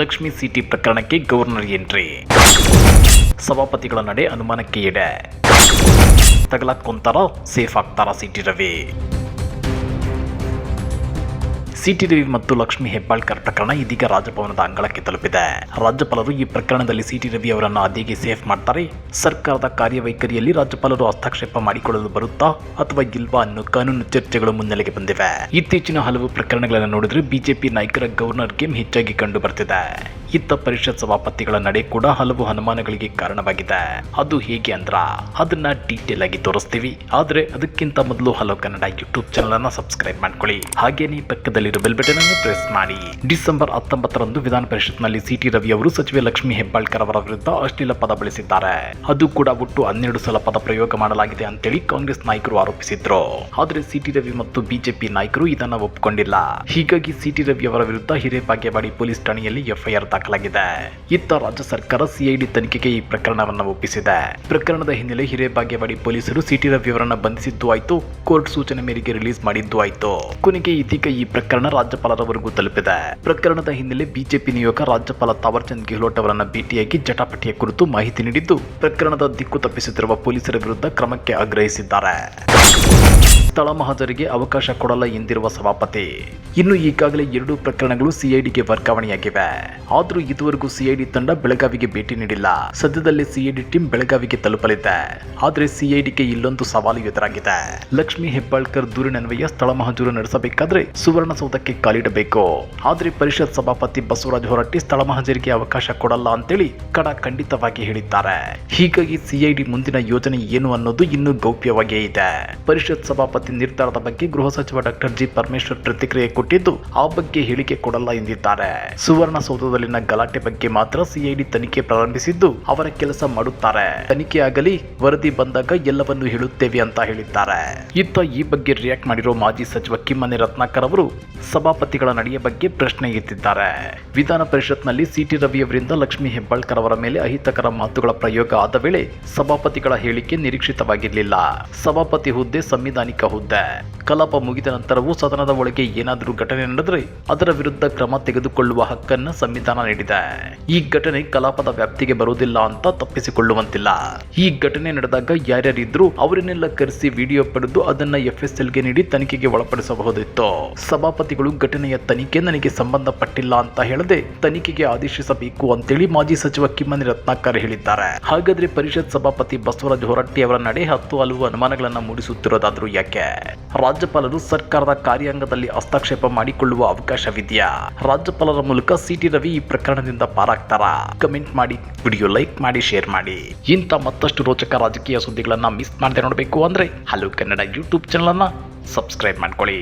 Lakshmi city ಪ್ರಕರಣಕ್ಕೆ governor entry. ಸಭಾಪತಿಗಳ ನಡೆ ಅನುಮಾನಕ್ಕೆ ಎಡೆ ತಗಲಾಕೊಂತಾರ ಕುಂತಾರ, ಸೇಫ್ ಆಗ್ತಾರ ಸಿಟಿ ರವಿ. ಸಿಟಿ ರವಿ ಮತ್ತು ಲಕ್ಷ್ಮಿ ಹೆಬ್ಬಾಳ್ಕರ್ ಪ್ರಕರಣ ಇದೀಗ ರಾಜಭವನದ ಅಂಗಳಕ್ಕೆ ತಲುಪಿದೆ. ರಾಜ್ಯಪಾಲರು ಈ ಪ್ರಕರಣದಲ್ಲಿ ಸಿಟಿ ರವಿ ಅವರನ್ನು ಅದೇಗೆ ಸೇಫ್ ಮಾಡ್ತಾರೆ. ಸರ್ಕಾರದ ಕಾರ್ಯವೈಖರಿಯಲ್ಲಿ ರಾಜ್ಯಪಾಲರು ಹಸ್ತಕ್ಷೇಪ ಮಾಡಿಕೊಳ್ಳಲು ಬರುತ್ತಾ ಅಥವಾ ಇಲ್ವಾ ಅನ್ನೋ ಕಾನೂನು ಚರ್ಚೆಗಳು ಮುನ್ನೆಲೆಗೆ ಬಂದಿವೆ. ಇತ್ತೀಚಿನ ಹಲವು ಪ್ರಕರಣಗಳನ್ನು ನೋಡಿದ್ರೆ ಬಿಜೆಪಿ ನಾಯಕರ ಗವರ್ನರ್ ಗೇಮ್ ಹೆಚ್ಚಾಗಿ ಕಂಡು ಬರ್ತಿದೆ ಇತ್ತ ಪರಿಷತ್ ಸಭಾಪತಿಗಳ ನಡೆ ಕೂಡ ಹಲವು ಅನುಮಾನಗಳಿಗೆ ಕಾರಣವಾಗಿದೆ. ಅದು ಹೇಗೆ ಅಂದ್ರ, ಅದನ್ನ ಡೀಟೇಲ್ ಆಗಿ ತೋರಿಸ್ತೀವಿ. ಆದ್ರೆ ಅದಕ್ಕಿಂತ ಮೊದಲು ಹಲೋ ಕನ್ನಡ ಯೂಟ್ಯೂಬ್ ಚಾನಲ್ ಅನ್ನ ಸಬ್ಸ್ಕ್ರೈಬ್ ಮಾಡ್ಕೊಳ್ಳಿ. ಹಾಗೇನೇ ಪಕ್ಕದಲ್ಲಿರೋ ಬೆಲ್ ಬಟನ್ ಅನ್ನು ಪ್ರೆಸ್ ಮಾಡಿ. ಡಿಸೆಂಬರ್ ಹತ್ತೊಂಬತ್ತರಂದು ವಿಧಾನ ಪರಿಷತ್ನಲ್ಲಿ ಸಿಟಿ ರವಿ ಅವರು ಸಚಿವೆ ಲಕ್ಷ್ಮಿ ಹೆಬ್ಬಾಳ್ಕರ್ ಅವರ ವಿರುದ್ಧ ಅಶ್ಲೀಲ ಪದ ಬಳಸಿದ್ದಾರೆ. ಅದು ಕೂಡ ಒಟ್ಟು ಹನ್ನೆರಡು ಸಲ ಪದ ಪ್ರಯೋಗ ಮಾಡಲಾಗಿದೆ ಅಂತೇಳಿ ಕಾಂಗ್ರೆಸ್ ನಾಯಕರು ಆರೋಪಿಸಿದ್ರು. ಆದ್ರೆ ಸಿಟಿ ರವಿ ಮತ್ತು ಬಿಜೆಪಿ ನಾಯಕರು ಇದನ್ನ ಒಪ್ಪಿಕೊಂಡಿಲ್ಲ ಹೀಗಾಗಿ ಸಿಟಿ ರವಿ ಅವರ ವಿರುದ್ಧ ಹಿರೇಬಾಗೇವಾಡಿ ಪೊಲೀಸ್ ಠಾಣೆಯಲ್ಲಿ ಎಫ್ಐಆರ್ ದಾಖಲಾಗಿದೆ. ಇತ್ತ ರಾಜ್ಯ ಸರ್ಕಾರ ಸಿಐಡಿ ತನಿಖೆಗೆ ಈ ಪ್ರಕರಣವನ್ನು ಒಪ್ಪಿಸಿದೆ. ಪ್ರಕರಣದ ಹಿನ್ನೆಲೆ ಹಿರೇಬಾಗೇವಾಡಿ ಪೊಲೀಸರು ಸಿಟಿ ರವಿಯವರನ್ನು ಬಂಧಿಸಿದ್ದು ಆಯ್ತು, ಕೋರ್ಟ್ ಸೂಚನೆ ಮೇರೆಗೆ ರಿಲೀಸ್ ಮಾಡಿದ್ದು ಆಯ್ತು. ಕೊನೆಗೆ ಇದೀಗ ಈ ಪ್ರಕರಣ ರಾಜ್ಯಪಾಲರವರೆಗೂ ತಲುಪಿದೆ. ಪ್ರಕರಣದ ಹಿನ್ನೆಲೆ ಬಿಜೆಪಿ ನಿಯೋಗ ರಾಜ್ಯಪಾಲ ತಾವರ್ಚಂದ್ ಗೆಹ್ಲೋಟ್ ಅವರನ್ನ ಭೇಟಿಯಾಗಿ ಜಟಾಪಟಿಯ ಕುರಿತು ಮಾಹಿತಿ ನೀಡಿದ್ದು, ಪ್ರಕರಣದ ದಿಕ್ಕು ತಪ್ಪಿಸುತ್ತಿರುವ ಪೊಲೀಸರ ವಿರುದ್ಧ ಕ್ರಮಕ್ಕೆ ಆಗ್ರಹಿಸಿದ್ದಾರೆ. ಸ್ಥಳ ಮಹಾಜರಿಗೆ ಅವಕಾಶ ಕೊಡಲ್ಲ ಎಂದಿರುವ ಸಭಾಪತಿ. ಇನ್ನು ಈಗಾಗಲೇ ಎರಡು ಪ್ರಕರಣಗಳು ಸಿಐಡಿಗೆ ವರ್ಗಾವಣೆಯಾಗಿವೆ. ಆದರೂ ಇದುವರೆಗೂ ಸಿಐಡಿ ತಂಡ ಬೆಳಗಾವಿಗೆ ಭೇಟಿ ನೀಡಿಲ್ಲ. ಸದ್ಯದಲ್ಲೇ ಸಿಐಡಿ ಟೀಮ್ ಬೆಳಗಾವಿಗೆ ತಲುಪಲಿದೆ. ಆದರೆ ಸಿಐಡಿಗೆ ಇಲ್ಲೊಂದು ಸವಾಲು ಎದುರಾಗಿದೆ. ಲಕ್ಷ್ಮಿ ಹೆಬ್ಬಾಳ್ಕರ್ ದೂರಿನನ್ವಯ ಸ್ಥಳ ಮಹಜೂರು ನಡೆಸಬೇಕಾದ್ರೆ ಸುವರ್ಣಸೌಧಕ್ಕೆ ಕಾಲಿಡಬೇಕು. ಆದರೆ ಪರಿಷತ್ ಸಭಾಪತಿ ಬಸವರಾಜ ಹೊರಟ್ಟಿ ಸ್ಥಳ ಮಹಜರಿಗೆ ಅವಕಾಶ ಕೊಡಲ್ಲ ಅಂತೇಳಿ ಕಡ ಖಂಡಿತವಾಗಿ ಹೇಳಿದ್ದಾರೆ. ಹೀಗಾಗಿ ಸಿಐಡಿ ಮುಂದಿನ ಯೋಜನೆ ಏನು ಅನ್ನೋದು ಇನ್ನೂ ಗೌಪ್ಯವಾಗಿಯೇ ಇದೆ. ಪರಿಷತ್ ಸಭಾಪತಿ ನಿರ್ಧಾರದ ಬಗ್ಗೆ ಗೃಹ ಸಚಿವ ಡಾಕ್ಟರ್ ಜಿ ಪರಮೇಶ್ವರ್ ಪ್ರತಿಕ್ರಿಯೆ ಕೊಟ್ಟಿದ್ದು ಆ ಬಗ್ಗೆ ಹೇಳಿಕೆ ಕೊಡಲ್ಲ ಎಂದಿದ್ದಾರೆ. ಸುವರ್ಣಸೌಧದಲ್ಲಿನ ಗಲಾಟೆ ಬಗ್ಗೆ ಮಾತ್ರ ಸಿಐಡಿ ತನಿಖೆ ಪ್ರಾರಂಭಿಸಿದ್ದು ಅವರ ಕೆಲಸ ಮಾಡುತ್ತಾರೆ. ತನಿಖೆ ಆಗಲಿ, ವರದಿ ಬಂದಾಗ ಎಲ್ಲವನ್ನು ಹೇಳುತ್ತೇವೆ ಅಂತ ಹೇಳಿದ್ದಾರೆ. ಇತ್ತ ಈ ಬಗ್ಗೆ ರಿಯಾಕ್ಟ್ ಮಾಡಿರೋ ಮಾಜಿ ಸಚಿವ ಕಿಮ್ಮನೆ ರತ್ನಾಕರ್ ಅವರು ಸಭಾಪತಿಗಳ ನಡೆಯ ಬಗ್ಗೆ ಪ್ರಶ್ನೆ ಎತ್ತಿದ್ದಾರೆ. ವಿಧಾನ ಪರಿಷತ್ನಲ್ಲಿ ಸಿಟಿ ರವಿ ಅವರಿಂದ ಲಕ್ಷ್ಮಿ ಹೆಬ್ಬಾಳ್ಕರ್ ಅವರ ಮೇಲೆ ಅಹಿತಕರ ಮಾತುಗಳ ಪ್ರಯೋಗ ಆದ ವೇಳೆ ಸಭಾಪತಿಗಳ ಹೇಳಿಕೆ ನಿರೀಕ್ಷಿತವಾಗಿರಲಿಲ್ಲ. ಸಭಾಪತಿ ಹುದ್ದೆ ಸಂವಿಧಾನಿಕ ಹುದ್ದೆ. ಕಲಾಪ ಮುಗಿದ ನಂತರವೂ ಸದನದ ಒಳಗೆ ಏನಾದರೂ ಘಟನೆ ನಡೆದರೆ ಅದರ ವಿರುದ್ಧ ಕ್ರಮ ತೆಗೆದುಕೊಳ್ಳುವ ಹಕ್ಕನ್ನು ಸಂವಿಧಾನ ನೀಡಿದೆ. ಈ ಘಟನೆ ಕಲಾಪದ ವ್ಯಾಪ್ತಿಗೆ ಬರುವುದಿಲ್ಲ ಅಂತ ತಪ್ಪಿಸಿಕೊಳ್ಳುವಂತಿಲ್ಲ. ಈ ಘಟನೆ ನಡೆದಾಗ ಯಾರ್ಯಾರಿದ್ರು ಅವರನ್ನೆಲ್ಲ ಕರೆಸಿ ವಿಡಿಯೋ ಪಡೆದು ಅದನ್ನ ಎಫ್ಎಸ್ಎಲ್ಗೆ ನೀಡಿ ತನಿಖೆಗೆ ಒಳಪಡಿಸಬಹುದಿತ್ತು. ಸಭಾಪತಿಗಳು ಘಟನೆಯ ತನಿಖೆ ನನಗೆ ಸಂಬಂಧಪಟ್ಟಿಲ್ಲ ಅಂತ ಹೇಳದೆ ತನಿಖೆಗೆ ಆದೇಶಿಸಬೇಕು ಅಂತೇಳಿ ಮಾಜಿ ಸಚಿವ ಕಿಮ್ಮನೆ ರತ್ನಾಕರ್ ಹೇಳಿದ್ದಾರೆ. ಹಾಗಾದ್ರೆ ಪರಿಷತ್ ಸಭಾಪತಿ ಬಸವರಾಜ ಹೊರಟ್ಟಿ ಅವರ ನಡೆ ಹತ್ತು ಹಲವು ಅನುಮಾನಗಳನ್ನ ಮೂಡಿಸುತ್ತಿರೋದಾದ್ರೂ ಯಾಕೆ? ರಾಜ್ಯಪಾಲರು ಸರ್ಕಾರದ ಕಾರ್ಯಾಂಗದಲ್ಲಿ ಹಸ್ತಕ್ಷೇಪ ಮಾಡಿಕೊಳ್ಳುವ ಅವಕಾಶವಿದೆಯಾ? ರಾಜ್ಯಪಾಲರ ಮೂಲಕ ಸಿಟಿ ರವಿ ಈ ಪ್ರಕರಣದಿಂದ ಪಾರಾಗ್ತಾರಾ? ಕಮೆಂಟ್ ಮಾಡಿ, ವಿಡಿಯೋ ಲೈಕ್ ಮಾಡಿ, ಶೇರ್ ಮಾಡಿ. ಇಂಥ ಮತ್ತಷ್ಟು ರೋಚಕ ರಾಜಕೀಯ ಸುದ್ದಿಗಳನ್ನ ಮಿಸ್ ಮಾಡದೆ ನೋಡಬೇಕು ಅಂದ್ರೆ ಹಲೋ ಕನ್ನಡ ಯೂಟ್ಯೂಬ್ ಚಾನಲ್ ಅನ್ನ ಸಬ್ಸ್ಕ್ರೈಬ್ ಮಾಡ್ಕೊಳ್ಳಿ.